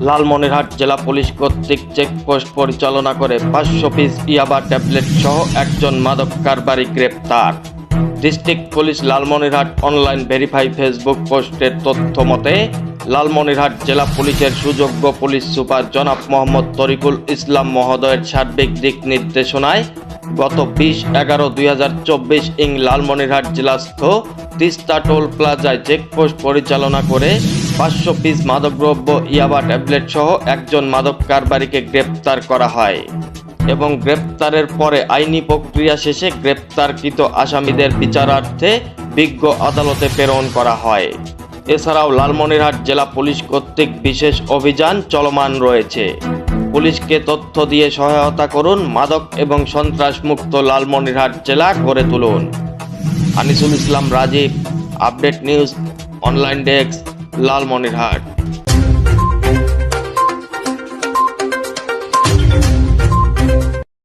লালমনিরহাট জেলা পুলিশ কর্তৃক চেকপোস্ট পরিচালনা করে পাঁচশো পিস ইয়াবা ট্যাবলেট সহ একজন মাদক কারবারি গ্রেপ্তার। District police Lalmonirhat online verify Facebook পোস্টের তথ্য মতে, লালমনিরহাট জেলা পুলিশের সুযোগ্য পুলিশ সুপার জনাব মোহাম্মদ তরিকুল ইসলাম মহোদয়ের সার্বিক দিক নির্দেশনায় গত বিশ এগারো দুই হাজার চব্বিশ ইং লালমনিরহাট জেলাস্থ তিস্তা টোল প্লাজায় চেকপোস্ট পরিচালনা করে পাঁচশো পিস মাদকদ্রব্য, ইয়াবা ট্যাবলেট সহ একজন মাদক কারবারিকে গ্রেপ্তার করা হয় এবং গ্রেপ্তারের পরে আইনি প্রক্রিয়া শেষে গ্রেপ্তারকৃত আসামিদের বিচারার্থে বিজ্ঞ আদালতে প্রেরণ করা হয়। এছাড়াও লালমনিরহাট জেলা পুলিশ কর্তৃক বিশেষ অভিযান চলমান রয়েছে। পুলিশকে তথ্য দিয়ে সহায়তা করুন মাদক এবং সন্ত্রাসমুক্ত লালমনিরহাট জেলা গড়ে তুলুন। Anisul Islam Rajib, update news, online desk. Lalmonirhat.